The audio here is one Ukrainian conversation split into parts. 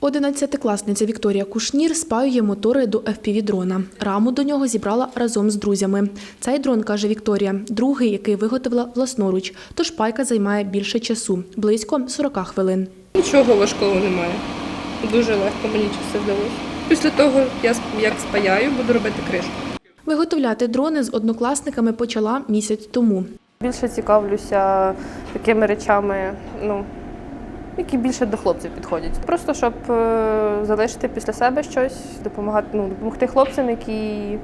Одинадцятикласниця Вікторія Кушнір спаює мотори до FPV-дрона. Раму до нього зібрала разом з друзями. Цей дрон, каже Вікторія, другий, який виготовила власноруч, тож пайка займає більше часу – близько 40 хвилин. Нічого важкого немає. Дуже легко мені це вдалося. Після того, я сп- як спаяю, буду робити кришку. Виготовляти дрони з однокласниками почала місяць тому. Більше цікавлюся такими речами, ну, які більше до хлопців підходять. Просто щоб е, залишити після себе щось, допомагати, ну, допомогти хлопцям, які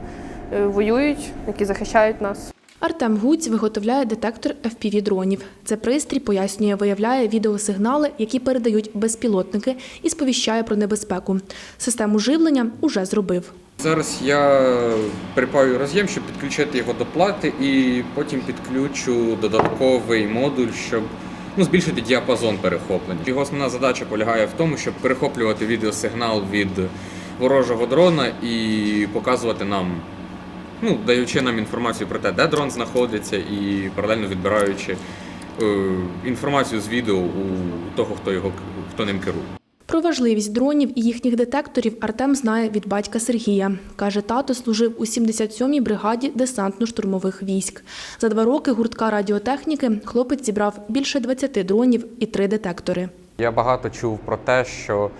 е, воюють, які захищають нас. Артем Гуць виготовляє детектор FPV-дронів. Це пристрій, пояснює, виявляє відеосигнали, які передають безпілотники і сповіщає про небезпеку. Систему живлення уже зробив. Зараз я припаю роз'єм, щоб підключити його до плати, і потім підключу додатковий модуль, щоб ну, збільшити діапазон перехоплення. Його основна задача полягає в тому, щоб перехоплювати відеосигнал від ворожого дрона і показувати нам, ну, даючи нам інформацію про те, де дрон знаходиться, і паралельно відбираючи е, інформацію з відео у того, хто його хто ним керує. Про важливість дронів і їхніх детекторів Артем знає від батька Сергія. Каже, тато служив у 77-й бригаді десантно-штурмових військ. За два роки гуртка радіотехніки хлопець зібрав більше 20 дронів і три детектори. Я багато чув про те, що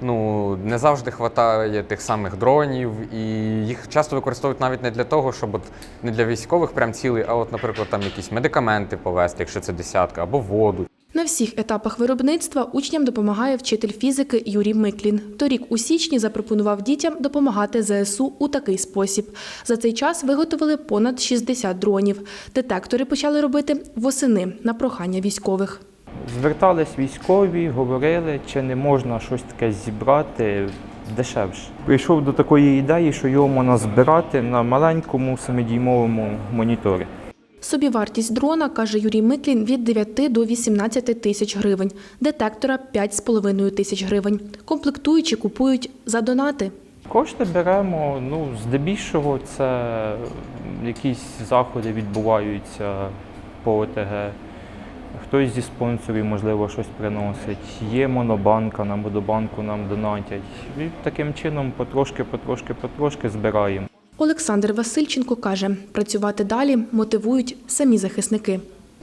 ну, не завжди вистачає тих самих дронів, і їх часто використовують навіть не для того, щоб от, не для військових прям цілей, а от, наприклад, там якісь медикаменти повезти, якщо це десятка, або воду. Всіх етапах виробництва учням допомагає вчитель фізики Юрій Миклін. Торік у січні запропонував дітям допомагати ЗСУ у такий спосіб. За цей час виготовили понад 60 дронів. Детектори почали робити восени на прохання військових. Звертались військові, говорили, чи не можна щось таке зібрати дешевше. Прийшов до такої ідеї, що його можна збирати на маленькому 7-дюймовому моніторі. Собівартість дрона, каже Юрій Миклін, від 9 до 18 тисяч гривень. Детектора 5,5 тисяч гривень. Комплектуючі купують за донати. Кошти беремо, ну, здебільшого це якісь заходи відбуваються по ОТГ. Хтось зі спонсорів, можливо, щось приносить. Є монобанка, на монобанку нам донатять. І таким чином потрошки, потрошки, потрошки збираємо. Олександр Васильченко каже, працювати далі мотивують самі захисники.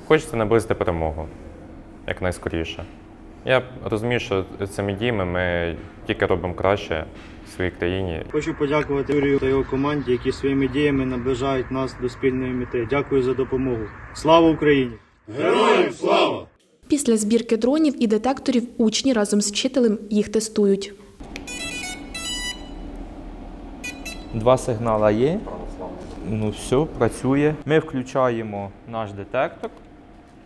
Хочеться наблизити перемогу якнайскоріше. Я розумію, що цими діями ми тільки робимо краще в своїй країні. Хочу подякувати Юрію та його команді, які своїми діями наближають нас до спільної мети. Дякую за допомогу. Слава Україні! Героям слава! Після збірки дронів і детекторів учні разом з вчителем їх тестують. Два сигнала є. Ну все, працює. Ми включаємо наш детектор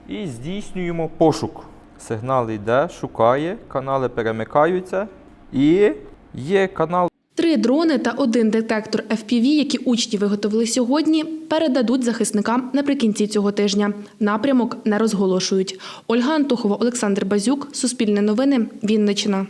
і здійснюємо пошук. Сигнал йде, шукає, канали перемикаються і є канал. Три дрони та один детектор FPV, які учні виготовили сьогодні, передадуть захисникам наприкінці цього тижня. Напрямок не розголошують. Ольга Антохова, Олександр Базюк, Суспільне новини, Вінниччина.